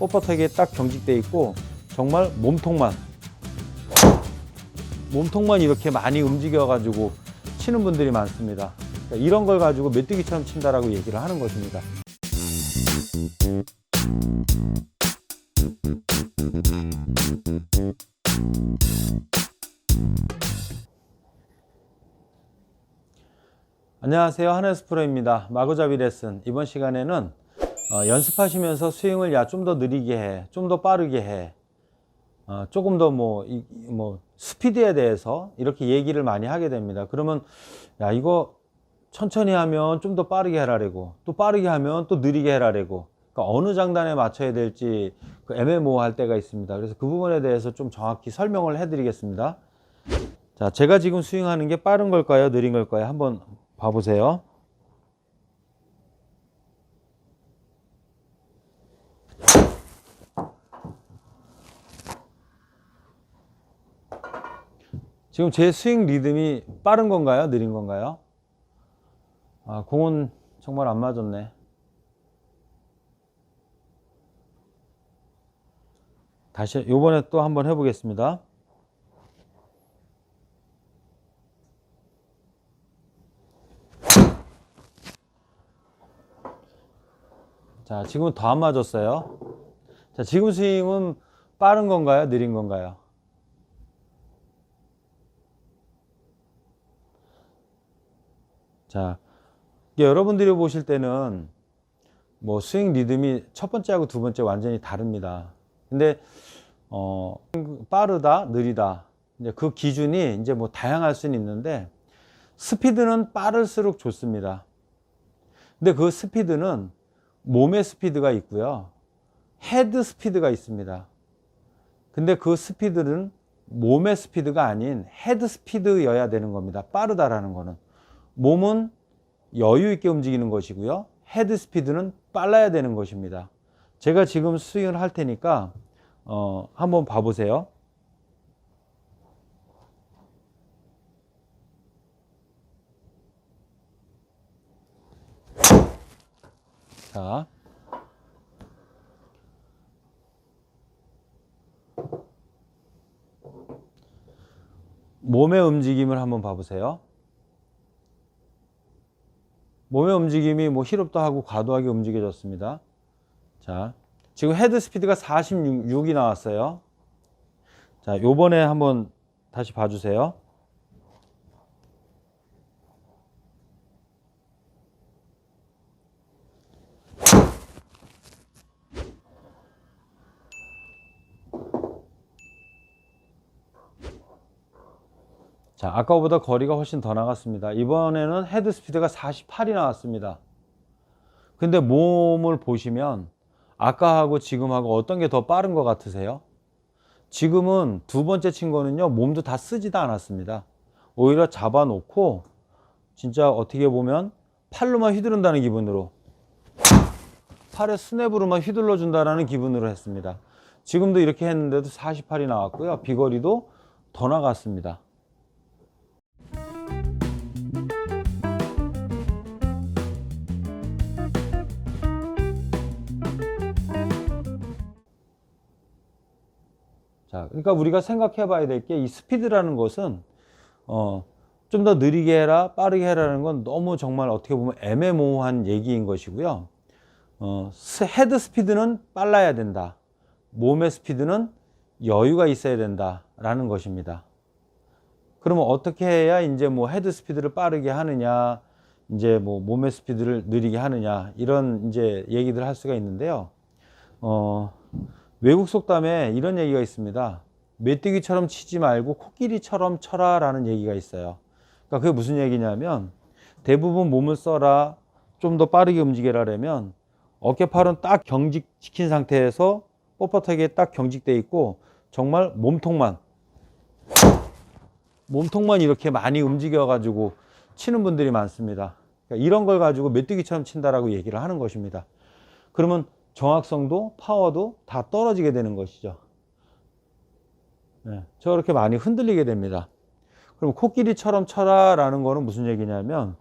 뻣뻣하게 딱 경직돼 있고 정말 몸통만 몸통만 이렇게 많이 움직여 가지고 치는 분들이 많습니다. 그러니까 이런 걸 가지고 메뚜기처럼 친다라고 얘기를 하는 것입니다. 안녕하세요. 하늘스 프로입니다. 마구잡이 레슨. 이번 시간에는 어, 연습하시면서 스윙을 야 좀 더 느리게 해, 좀 더 빠르게 해, 어, 조금 더뭐 뭐 스피드에 대해서 이렇게 얘기를 많이 하게 됩니다. 그러면 야 이거 천천히 하면 좀 더 빠르게 해라래고 또 빠르게 하면 또 느리게 해라래고 그러니까 어느 장단에 맞춰야 될지 그 애매모호할 때가 있습니다. 그래서 그 부분에 대해서 좀 정확히 설명을 해드리겠습니다. 자, 제가 지금 스윙하는 게 빠른 걸까요, 느린 걸까요? 한번 봐보세요. 지금 제 스윙 리듬이 빠른 건가요? 느린 건가요? 아, 공은 정말 안 맞았네. 다시, 요번에 또 한번 해보겠습니다. 자, 지금은 더 안 맞았어요. 자, 지금 스윙은 빠른 건가요? 느린 건가요? 자, 여러분들이 보실 때는 뭐 스윙 리듬이 첫 번째하고 두 번째 완전히 다릅니다. 근데 어 빠르다, 느리다. 이제 그 기준이 이제 뭐 다양할 수는 있는데 스피드는 빠를수록 좋습니다. 근데 그 스피드는 몸의 스피드가 있고요. 헤드 스피드가 있습니다. 근데 그 스피드는 몸의 스피드가 아닌 헤드 스피드여야 되는 겁니다. 빠르다라는 거는. 몸은 여유 있게 움직이는 것이고요. 헤드 스피드는 빨라야 되는 것입니다. 제가 지금 스윙을 할 테니까 어, 한번 봐보세요. 자. 몸의 움직임을 한번 봐보세요. 몸의 움직임이 뭐 히롭도 하고 과도하게 움직여졌습니다. 자, 지금 헤드 스피드가 46이 나왔어요. 자, 요번에 한번 다시 봐주세요. 자, 아까보다 거리가 훨씬 더 나갔습니다. 이번에는 헤드 스피드가 48이 나왔습니다. 근데 몸을 보시면 아까하고 지금하고 어떤 게 더 빠른 것 같으세요? 지금은 두 번째 친 거는요, 몸도 다 쓰지도 않았습니다. 오히려 잡아놓고 진짜 어떻게 보면 팔로만 휘두른다는 기분으로 팔의 스냅으로만 휘둘러 준다라는 기분으로 했습니다. 지금도 이렇게 했는데도 48이 나왔고요. 비거리도 더 나갔습니다. 자, 그러니까 우리가 생각해 봐야 될 게 이 스피드라는 것은 어, 좀 더 느리게 해라, 빠르게 해라는 건 너무 정말 어떻게 보면 애매모호한 얘기인 것이고요. 어, 스- 헤드 스피드는 빨라야 된다. 몸의 스피드는 여유가 있어야 된다라는 것입니다. 그러면 어떻게 해야 이제 뭐 헤드 스피드를 빠르게 하느냐, 이제 뭐 몸의 스피드를 느리게 하느냐 이런 이제 얘기들 할 수가 있는데요. 어, 외국 속담에 이런 얘기가 있습니다. 메뚜기처럼 치지 말고 코끼리처럼 쳐라 라는 얘기가 있어요. 그러니까 그게 무슨 얘기냐면 대부분 몸을 써라, 좀 더 빠르게 움직여라라면 어깨팔은 딱 경직시킨 상태에서 뻣뻣하게 딱 경직돼 있고 정말 몸통만 몸통만 이렇게 많이 움직여 가지고 치는 분들이 많습니다. 그러니까 이런 걸 가지고 메뚜기처럼 친다라고 얘기를 하는 것입니다. 그러면 정확성도 파워도 다 떨어지게 되는 것이죠. 네, 저렇게 많이 흔들리게 됩니다. 그럼 코끼리처럼 쳐라라는 거는 무슨 얘기냐면